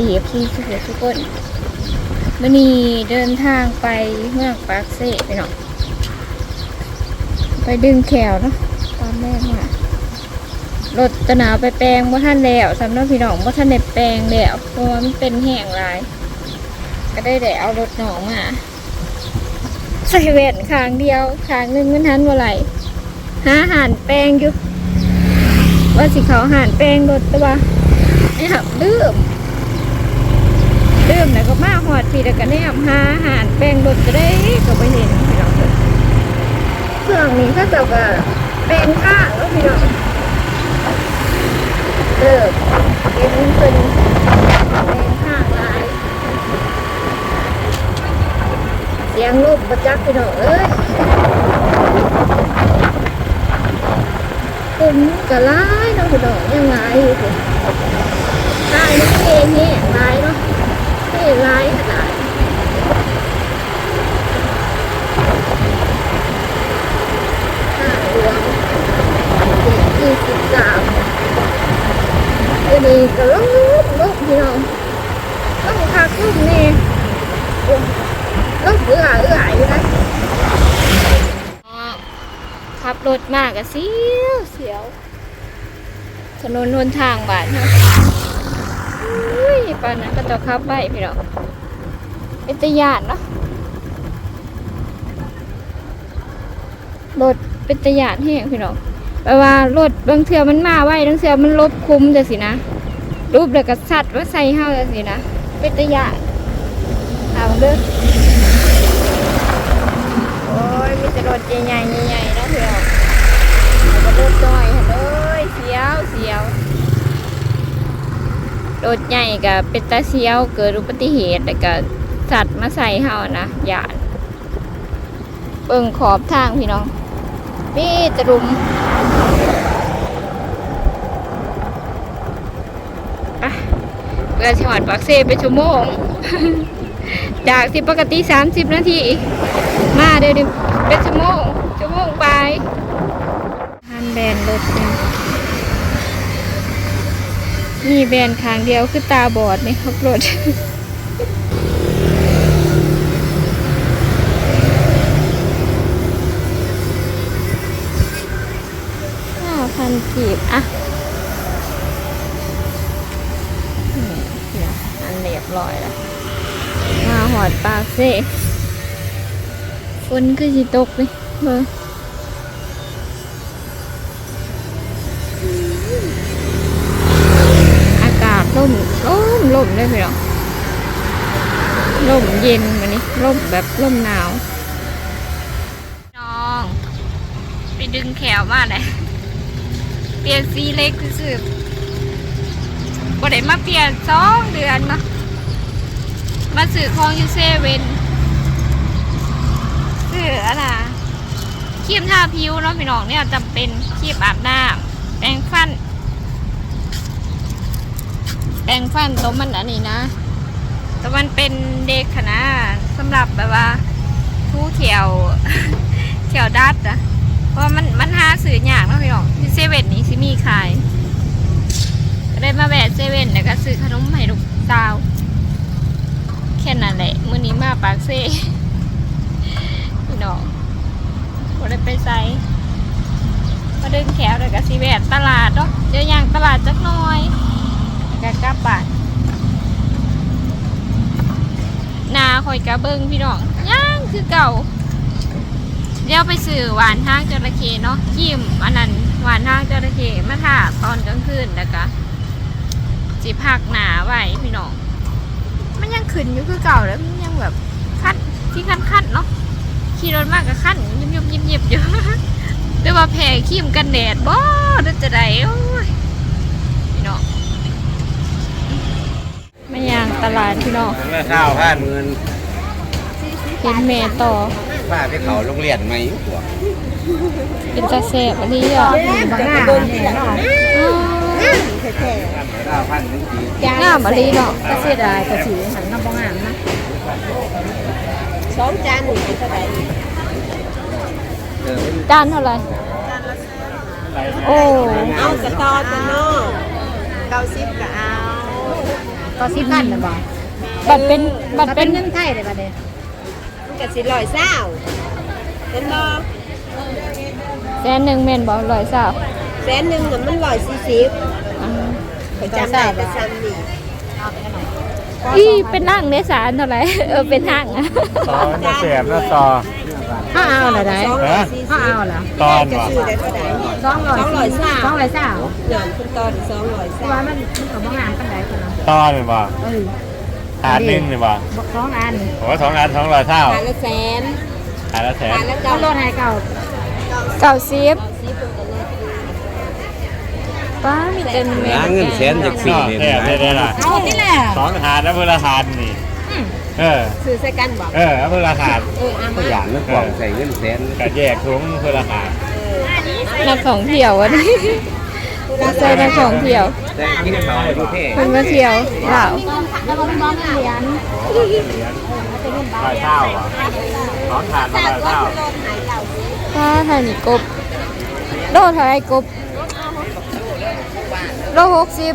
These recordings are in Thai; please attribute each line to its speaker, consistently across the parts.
Speaker 1: ดีพี่ทุกคนทุกคนวันนี้เดินทางไปเมืองปากเซ่ไปเนาะไปดึงแขวเนาะตามแม่มารถตะหนาวไปแปลงว่าท่านแล้วสำหรับพี่น้องว่าท่านได้แปลงแล้วเพราะว่ามันเป็นแห้งหลาย ก็ได้แต่เอารถหนองมาใส่แว่นข้างเดียวข้างหนึงมันทันว่าไรหาหารแปลงอยู่ว่าสิเขาหานแป้งรถแต่ว่าเนี่ยลืม ลืมแล้วก็มาหอดพี่แล้วก็แนมหาหานแป้งรถจะได้ก็ไปเห็นพี่น้องเครื่องนี้ถ้าเจ้าก็แป้งข้างแล้วพี่น้องเลิกเห็นเพิ่นแป้งข้างลายเสียงลูกประจักพี่น้องเอ้ยผมก็ร้ายเนาะคุณดอกยังร้ายอยู่คุณร้ายนี่เองเนี่ยร้ายเนาะ ร้ายขนาดห้าหลวงเจ็ดยี่สิบสามไอ้นี่ก็ลุกลุกพี่น้องต้องพักลุกนี่โอ้ลุกเอื้อเอื้ออยู่นะขับรถมากอะเสียวเสียวถนนหนทางบาดเนาะ อุ้ยป่านนั้นก็จะขับไปพี่น้องเป็นตะยานเนาะรถเป็นตะยานแห้งพี่น้องแปลว่ารถบางเทือมันมาไว้บางเทือมันลบคุ้มจะสินะรูปเด็กกสัตว์ว่าใส่เฮาจะสินะเป็นตะยานเอาเด้อโอ้ยมีแต่รถใหญ่ๆใหญ่ๆนาะเพื่อนแล้วก็รถน้อยหั่นเลยเสียวเสียว รถใหญ่ก็เป็นตาเสียวเกิดอุบัติเหตุแล้วก็สัตว์มาใส่เฮานะยานเบิ่งขอบทางพี่น้องมีแตะรุมอะเพื่อสิหอดปากเซไปชั่วโมง จากที่ปกติ 30 นาที มาเดี๋ยวดิเป็นชั่วโมงชั่วโมงไปฮันแบนรถเนี่ย มีแบนขางเดียวคือตาบอดนี่ขับรถห้าพันกีบอะอันเรียบร้อยแล้ว มาหอดปากเซ่ฝนคือสิตกเลยเบออ มร่มได้ไหมหรอร่มเย็นวันนี้ร่มแบบร่มหนาวน้อง ไปดึงแขวมาเลยเปลี่ยนสีเล็กคือๆบ่ได้มาเปลี่ยนสองเดือนเนาะมาซื้อของยูเซเว่นซื้ออะไรครีมทาผิวเนาะพี่น้องเนี่ยจำเป็นครีมอาบน้ำแปรงฟัน แปรงฟันตัวมันอันนี้นะแต่มันเป็นเด็กขนาดสำหรับแบบว่าทูเขียวเขียวดัดอะเพราะมันมันหาซื้อยากเนาะพี่น้องที่เซเว่นนี้สิมีขายก็ได้มาแวะเซเว่นแล้วก็ซื้อขนมให้ลูกสาวแค่นั้นแหละมื้อนี้มาปากเซ่พี่น้องบ่ได้ไปใส่มาดึงแขวแล้วก็สิแวะตลาดเนาะเจอย่างตลาดจักหน่อย ก็กลับบ้านนาคอยกระเบิงพี่น้องย่างคือเก่าเดี๋ยวไปซื้อหวานทางจระเข้เนาะกิมอันนั้นหวานทางจระเข้มาถ่าตอนกลางคืนแล้วก็สิพักหนาไว้พี่น้องมันยังขึ้นอยู่คือเก่าแล้วมันยังแบบคัดที่คันคันเนาะขี่รถมากกับคันยิบยิบยิบยิบอยู่แต่ว่าแพ้ครีมกันแดดบ่ได้จะได้โอ้ยพี่น้อง มาย่างตลาดพี่น้อง
Speaker 2: เมื่อเช้าผ่านเงิน
Speaker 1: เห็นแม่ต่อ
Speaker 2: ป้าไปเขาโรงเรียนไหมหัว
Speaker 1: เป็นตาแสบอันนี้อะ
Speaker 3: บางหน้าเนี่ยเนาะ
Speaker 1: อ๋อ
Speaker 2: เช้าผ่านถึงปี
Speaker 1: งามอันนี้เนาะ
Speaker 3: ก็เสียดายก็ถือหันน้ำบางงามนะสองจานหนึ่งเท่าไหร่
Speaker 2: เออ
Speaker 1: จานเท่าไหร่โอ้
Speaker 3: เอากระตอตัวเนาะ
Speaker 4: ก้าสิบก็เอา
Speaker 5: ก็สิบพันนะบ่
Speaker 1: บัตรเป็นบั
Speaker 5: บั
Speaker 1: ต
Speaker 5: ต
Speaker 1: ร
Speaker 5: ร
Speaker 1: เป็
Speaker 5: เป็นนเงินไทยเลยบัดนี้
Speaker 4: มันก็สิร้อยเศร้าเป็นบ่
Speaker 1: แสนหนึ่งแม่นบ่ร้อยสาว
Speaker 4: แสนหนึ่งน่ะมันร้อยสี่สิบ
Speaker 1: อ่า
Speaker 4: ไปจำได้แต่ซ้ำนี่
Speaker 5: เอาไปหน่อย
Speaker 1: อีเป็นนั่งในศาลเท่าไหร่เออเป็นห้างอะ
Speaker 6: ตอนจะเสียบแล้วต่อ
Speaker 5: เขาเอาเหรอได้
Speaker 4: สองร้อยสี่
Speaker 5: เขา
Speaker 4: สิบ
Speaker 5: เอาเหรอ
Speaker 6: ตอน
Speaker 4: จะ
Speaker 6: วะ
Speaker 4: ซื้อได้เท่าไหร่
Speaker 5: สองร้อย
Speaker 4: สองร้อยสาม
Speaker 5: สองร้อยสาม
Speaker 4: เงินคุณตอนสองร้อย
Speaker 5: เพ
Speaker 4: สา
Speaker 5: ราะว่ามมันมันก็บ่งามปานใดคนเนาะ
Speaker 6: ตอนหรือเปล่า
Speaker 5: เออ
Speaker 6: หาหนึ่งหรือเปล่า
Speaker 5: บอกสองอัน
Speaker 6: ผมว่าสองอันสองร้อยเท่า
Speaker 4: หาละแสน
Speaker 6: หาละแสน
Speaker 4: หาละ
Speaker 5: เก้า
Speaker 4: เก้า
Speaker 5: โลให้เก่า
Speaker 1: เก้าสิบ
Speaker 4: สิบเป็นกันเลย
Speaker 1: ป้ามีเต็มเม
Speaker 2: หาเงินแสนจากสี่
Speaker 6: เนาะ
Speaker 2: นี่
Speaker 6: แค่ได้ได้ละ
Speaker 5: เอานี่แหละ
Speaker 6: สองหาแล้วเพื่อละทานนี่ เออ
Speaker 4: ซื้อใส่กันบอก
Speaker 6: เออแล้วเพื่อละทาน
Speaker 4: เออเอา
Speaker 2: ตัว
Speaker 4: มา
Speaker 2: อย่างนั้นกว่างใส่เงินแสน
Speaker 6: ก็แยกถุงเพื่อละทาน
Speaker 1: นักท่องเที่ยววันนี้ใส่นักท่องเที่ยว
Speaker 2: แต่กินเขาในประเทศ
Speaker 1: เพิ่นมาเที่ยวลาว
Speaker 5: แล้วก็น้องเหรียญ
Speaker 6: ร้อยเท่าอะสองถาดละร้อยเท่า
Speaker 1: ป้าทานนี่กบโลเท่าไหรกบโลหกสิบ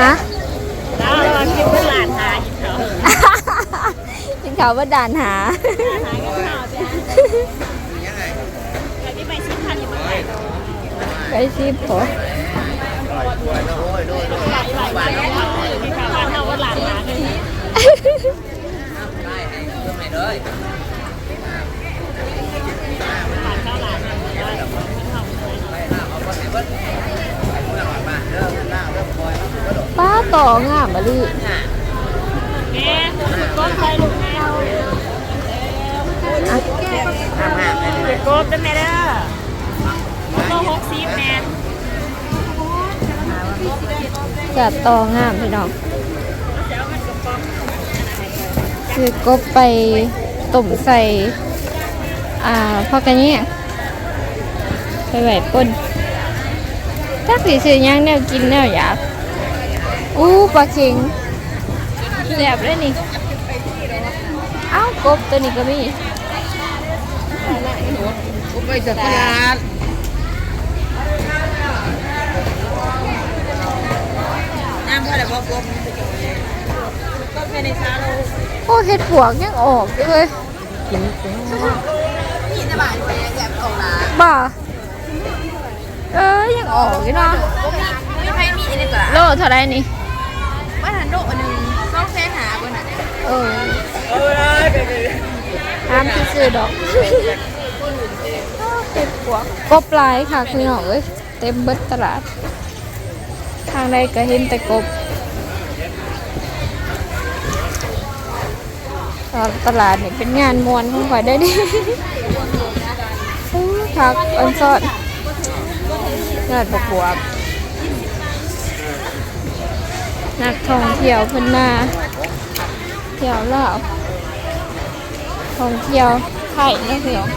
Speaker 1: ฮะกิน
Speaker 6: ข้า
Speaker 1: วว่าด่านหา ไปสิพอป้า ต่องามมะลิอะ
Speaker 4: โกบได้ไหมเด้อโลหกสิบแมน
Speaker 1: จัดต่องามพี่น้องคือกบไปต้มใส่ อ่าพอกันเนี่ยไปไหวป่นจักสีซื้อย่างแนวกินแนวอยาก อู้ปลาเค็งแสบเลยนี่ เอ้ากบตัวนี้ก็มี
Speaker 2: ไปจัดตลาด
Speaker 4: น้ำเท่าไหร่บอกกบก็ภายในเช้าเรา
Speaker 1: โอ้เห็ดปวกยังออกอยู่เลย
Speaker 4: พี่จะบ่ายไปยังแกบออกละ
Speaker 1: บ่าเอ้ยยังออกอยู่เนาะ
Speaker 4: ไม่ให้มีนี่กว่า
Speaker 1: โลเท่าไรนี่
Speaker 4: ว่าหันโดอันหนึ่งสองแสนหาบนอะ
Speaker 1: เออห้ามที่ซื้อดอกเห็ดปวกกบลายค่ะคือน้องเอ้ยเต็มเบิดตลาด ทางใดก็เห็นแต่กบตอนตลาดนี่เป็นงานมวนของข่อยได้ดิอู้ผักอันซอดยอดบกบวบ นักท่องเที่ยวเพิ่นมาเที่ยวลาวท่องเที่ยวไทยนะพี่น้อง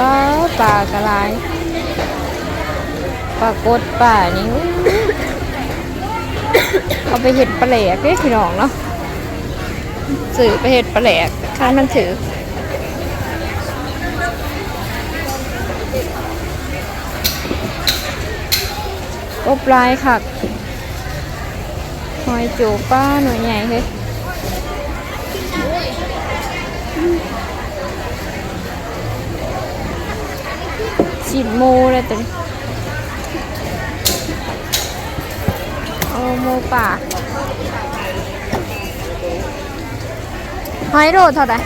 Speaker 1: ปลาปลากระไรปลากดปลานี่เอาไปเห็ดปลาแหลกเด้พี่น้องเนาะสื่อไปเห็ดปลาแหลกค่ามันถือ ก็ปลายค่ะหอยจูป้าหน่วยใหญ่เฮ้ยสิบโมเลยตัวนี้โอโมป่าหอยโลเท่าไหร่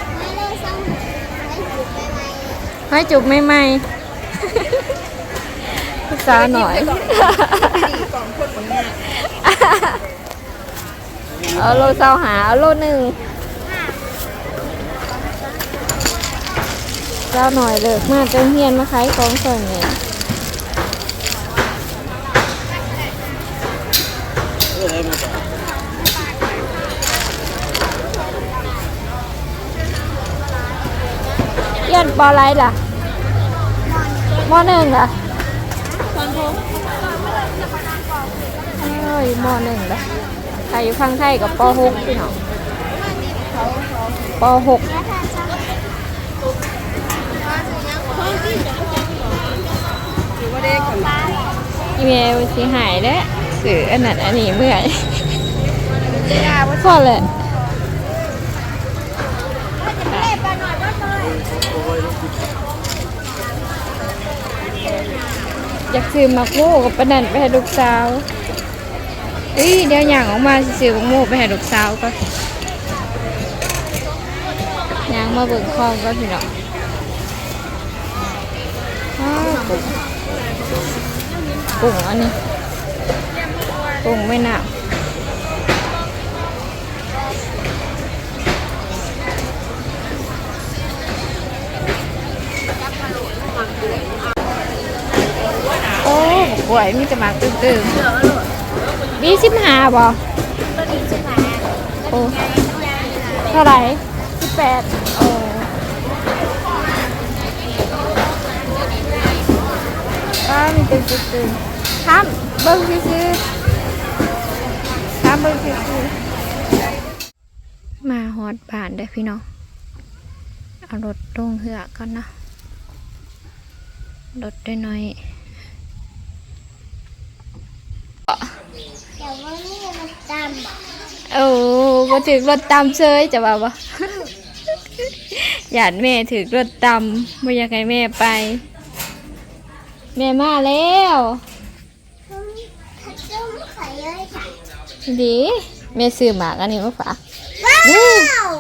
Speaker 1: หอยจุบใหม่ๆศึก ษาหน่อย เอาโลเศร้าหาเอาโลหนึ่งเจ้าหน่อยเลิกมาจนเฮียนมาขายของส่วนเนี่ยเฮียนปอไรล่ะมอหนึ่งล่ะเอ้ ยมอหนึ่งล่ะใครอยู่ข้างไทยกับป .6 พี่น้องป .6 อีเมลสิหายแล้วสื่ออันนั้นอันนี้เมื่อยพอเลยอยากซื้อมักโม่กับประนันไปให้ลูกสาว เอ้ยเดี๋ยวอย่างออกมาสิซื้อบักโมไปให้ลูกสาวก็ย่างมาเบิ่งคลองก็พี่น้องอ้าวกุ้งกุ้งอันนี้กุ้งไม่หนาวโอ้บวยมีแต่มาตึงๆ บีสิบห้าบ่โอ้เท่าไหร่สิบแปดโอ้ก็มีตึงตึงๆข้ามเบิ้งซื้อๆข้ามเบิ้งซื้อๆมาฮอดบ้านเด้อพี่น้องเอารถลงเหือกก่อนนะรถได้น้อย
Speaker 3: แต่ว่านี่มันดำอะ
Speaker 1: โอ้มาถึงรถตามเชยจะว่าบ่หยาดแม่ถึงรถตำไม่อยากให้แม่ไป แม่มาแล้ว
Speaker 3: ถ้าจุ่มไข่เลยค่ะ
Speaker 1: ดีแม่ซื้อหมากอันนี้มาฝาก
Speaker 3: ว้าว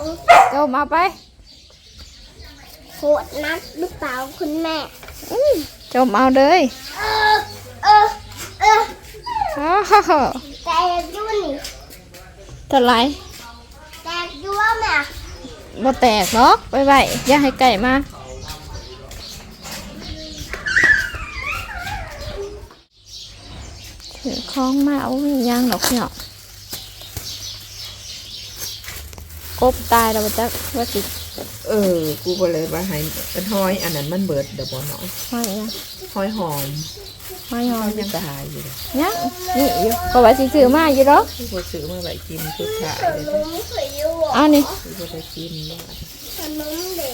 Speaker 1: โจมเอาไป
Speaker 3: โหดนักหรือเปล่าคุณแม่
Speaker 1: อื้อโจมเอาเลย
Speaker 3: เออ เออ เออ
Speaker 1: อ้าว
Speaker 3: แตกด้วยนี่
Speaker 1: เท่าไหร
Speaker 3: แตกด้วยแม่
Speaker 1: บ่แตกหรอกไปไว้อย่าให้ไก่มา ถือคล้องมาเอายางดอกเนาะกบตายแล้วบ่จักว่าสิ
Speaker 7: เออ กูก็เลยว่าให้เป็นห้อย อันนั้นมันเบิดเดี๋ยวบ่น้อย
Speaker 1: ห้อยยัง
Speaker 7: ห้อยหอม
Speaker 1: ห้อยหอ
Speaker 7: ห้
Speaker 1: ม
Speaker 7: อยยังตายอยู่เลย
Speaker 1: ยังนี่อยู่ก็ว่าสิซื้อมาอยู่ดอก
Speaker 7: กูซื้อมาไว้กินชุดขายเลย
Speaker 3: ขนมไข่ยูอะ
Speaker 1: เอานี่
Speaker 7: กูก็ไปกินเนี่ย
Speaker 3: ขนมเด๋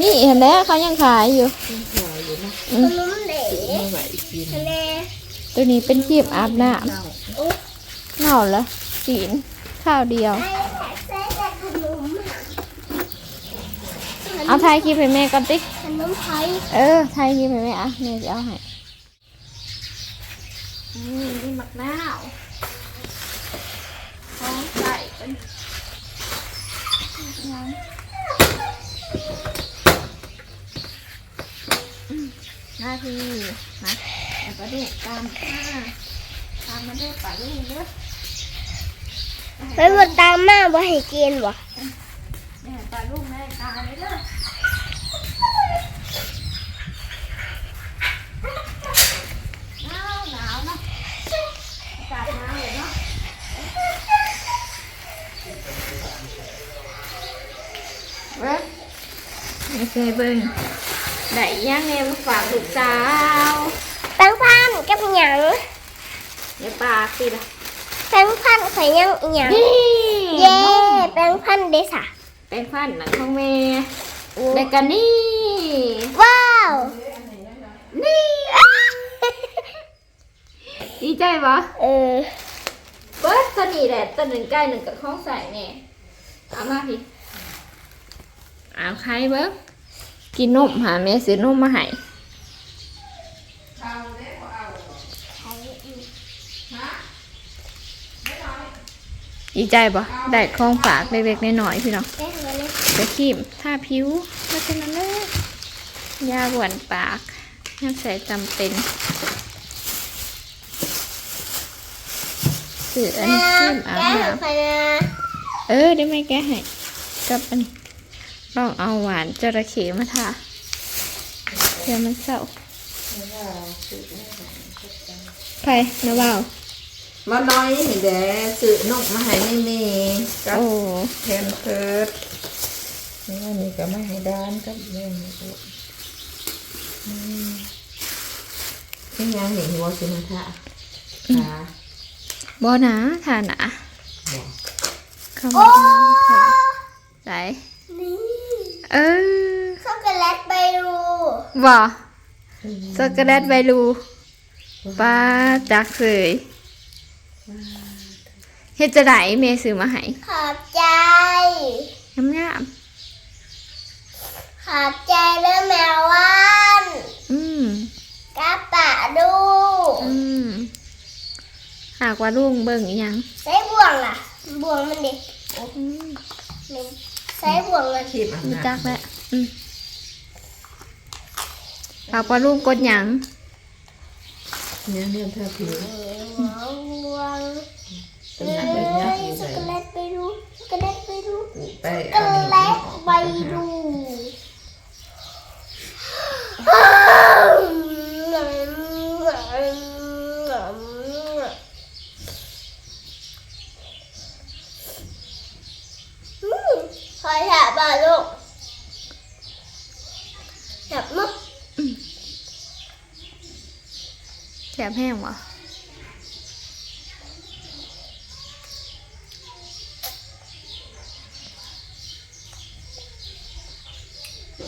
Speaker 1: นี่เห็นแล้วเขายังขายอยู่
Speaker 7: ขายอยู่นะ
Speaker 3: ขนมเด๋
Speaker 7: ซื้อมาไว้กิน
Speaker 3: ทะเล
Speaker 1: ตัวนี้เป็นครีมอาบน้ำเหงาละกินข้าวเดียว
Speaker 3: ไอ้แขกเส้นแต่ขนม
Speaker 1: เอาถ่ายคลิปให้แม่ก่อนติ
Speaker 3: ขนมไทย
Speaker 1: เออถ่ายคลิปให้แม่อะแม่จะเอาให้นี่นี่มักนาวท้องใส่เป็นยังอืมหน้าที่นะแล้วก็ดูตามอ่าตามมาด้วยป่าลูกเด้อ
Speaker 3: ไปหมดตามมาบ่ให้กินบ่
Speaker 1: แม่ป่าลูกแม่ตาเลยเด้อหนาวหนาวเนาะอากาศหนาวเลยเนาะ เว้ยไม่เคยเบิ่งได้ย่างแม่มาฝากลูกสาว
Speaker 3: แป้งพันกับหยัง
Speaker 1: อย่าปากสิล่ะ
Speaker 3: แป้งพันไข่ยังอีหยัง
Speaker 1: นี่
Speaker 3: เย้แป้งพันเดสะ
Speaker 1: แป้งฟันหนังของแม่แล้วก็นี่
Speaker 3: ว้าว
Speaker 1: นี่ดีใจปะ
Speaker 3: เออ
Speaker 1: เบิร์ดตัวนี้แหละตัวหนึ่งใกล้หนึ่งกับข้องใส่เนี่ยเอามาพี่ เอาใครเบิ้งกินนมหาแม่ซื้อนมมาให้อดีใจบ่ได้ของฝากเล็กๆน้อยๆพี่น้อง
Speaker 3: แม่ทำอะไร
Speaker 1: จะขีมทาผิวแล้วเป็นนั้นเลยยาหวนปากยาใส่จำเป็นสื่ออันนี้ขีมอาบน้ำ
Speaker 3: ไปนะ
Speaker 1: เออได้ไหมแกให้กับอันนี้ ลองเอาหวานจระเข้มาทาเดี๋ยวมันเศร้าใครนะว่าว
Speaker 7: มาน้อยนี่แหละซื้อนกมาให้ไม่มีกับ
Speaker 1: โอ้
Speaker 7: แพมเพิร์ดนี่อันนี้ก็ไม่ให้ด้านกับแม่นี่ก็อืมนี่ยังเห็นหัวสิมาท่าขา
Speaker 1: บอนะทาหนา
Speaker 7: บอก
Speaker 1: เข้ามาทางแผลไหน
Speaker 3: นี่
Speaker 1: เออ
Speaker 3: ช็อกโกแลตไปดู
Speaker 1: บ่ช็อกโกแลตไวลูป้าจักเสยเฮ็ดจะไหนเมซื้อมาให้
Speaker 3: ขอบใจ
Speaker 1: งามงาม
Speaker 3: ขอบใจเรื่องแมววัน
Speaker 1: ๆอืม
Speaker 3: กระปะดู
Speaker 1: อืมหากว่าลุงเบิ่งอีหยัง
Speaker 3: ใส่บ่วงล่ะบ่วงมันดิ
Speaker 1: อืม
Speaker 3: นี่ ใส่บ่วงมัน
Speaker 7: ขีบอัน
Speaker 1: รู้
Speaker 7: นั้น
Speaker 1: จักแล้วอืมหากว่าลุงกดหยัง
Speaker 7: เนี่ยเนี่ยเธอผิว
Speaker 3: บ่วงบ่วง
Speaker 7: เป็น
Speaker 3: เอ้
Speaker 7: ยังไงเนี่ย
Speaker 3: ย
Speaker 7: อยู่
Speaker 3: ช็อก
Speaker 7: ไหน
Speaker 3: โกแลตไปดูช็อกโกแลตไปดู
Speaker 7: ไป
Speaker 3: ช็อก
Speaker 7: เอา
Speaker 3: โก
Speaker 7: นี่
Speaker 3: แลต
Speaker 7: ออก
Speaker 3: ไป
Speaker 7: ไป
Speaker 3: ดูขอถาม บ่าลูกจับมั้ง
Speaker 1: แสบแห้งวะ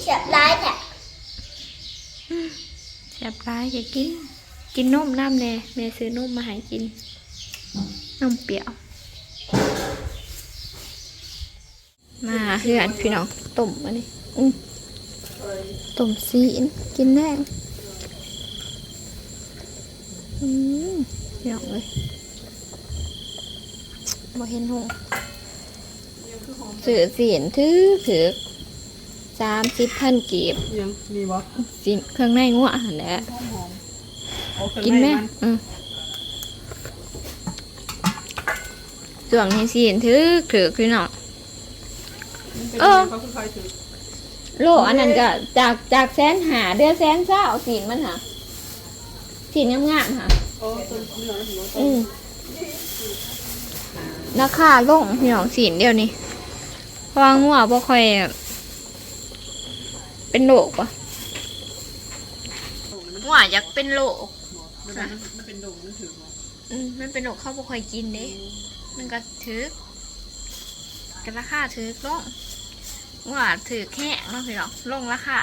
Speaker 3: จับได้แท้
Speaker 1: แสบร้ายจะกิน กินนมน้ำแน่แม่ซื้อนมมาให้กินนมเปรี้ยว มาเพื่อนพี่น้องต้มอันนี้อืมต้มซีนกินแน่อืมพี่น้องเลยบ่เห็นหงสื่อเสียนถือถือสามสิบพันกีบ
Speaker 2: ยังมีบ่
Speaker 1: สินเครื่องในงัวหันแหละกินไหมอืมส่วนนี้สินถือถือพี่น้อง เออโลอันนั้นก็จากจากแสนหาเดือนแสนเศร้าสินมันหาสินงามๆค่ะอืมราคาลงพี่น้องสินเดียวนี้เพราะว่างัวบ่ค่อย เป็นโรคปะว่าอยากเป็นโรคมันเป็นโรคมันถืออืมมันเป็นโรคเข้าบ่ค่อยกินเด้มันก็ถือกันราคาถือลง ว่าถือแค่เนาะพี่น้องลงราคา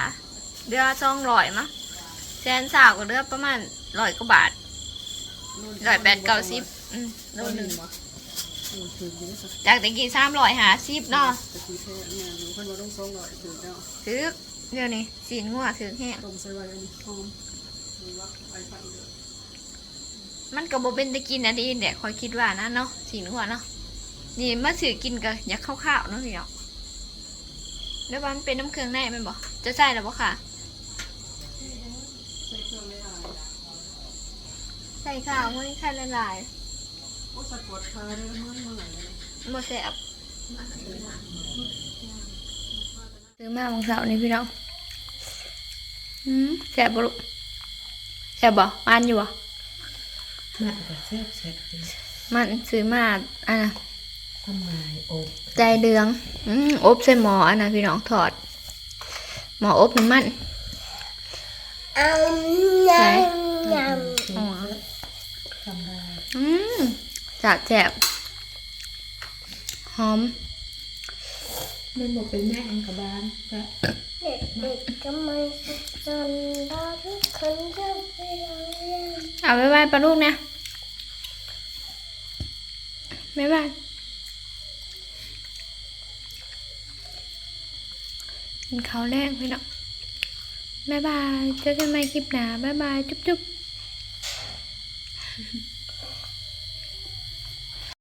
Speaker 1: เดือนสองร้อยมั้งแสนสาวก็เดือนประมาณร้อยกว่าบาทร้อยแปดเก้าสิบอืมโลหนึ่งจากตะกี้สามร้อยหาสิบเนาะถือเดี๋ยวนี้สีนงัวถือแห้งมันก็บ่เป็นตะกินอันนี้เดี๋ยวคอยคิดว่านะเนาะสีนงัวเนาะนี่มาถือกินก็อยากข้าวๆเนาะพี่เนาะ แล้วมันเป็นน้ำเครื่องในแมันบ่จะใส่แล้วบ่ค่ะ ใส่ข้าวมันไข่ละลายบ่แซ่บซื้อมาบางเสาร์นี่พี่น้องอืมแซ่บบ่ลูกแซ่บบ่อ่านอยู่บ่
Speaker 7: มันก็แซ่บแซ่บดี
Speaker 1: มันซื้อมาอันน่ะ
Speaker 7: ทำไมโอ้
Speaker 1: ใจเดืองอืมอบใส่หมออันน่ะพี่น้องถอด หมออบน้ำมัน
Speaker 3: เอายำย
Speaker 1: อ๋อ
Speaker 7: ทำได้
Speaker 1: อืมสะแสบหอม
Speaker 7: มันบอกเป็นแม่อังกบาลก็ำ
Speaker 3: เด็กๆก็ไม่สุขสันต์ได้ทุกคนจะไปโรงเรียน
Speaker 1: เอาไว้ไว้ปลาลูกนะบ๊ายบาย กินข้าวแรงพี่น้องบ๊ายบายเจอกันใหม่คลิปหน้าบ๊ายบายจุ๊บจุ๊บ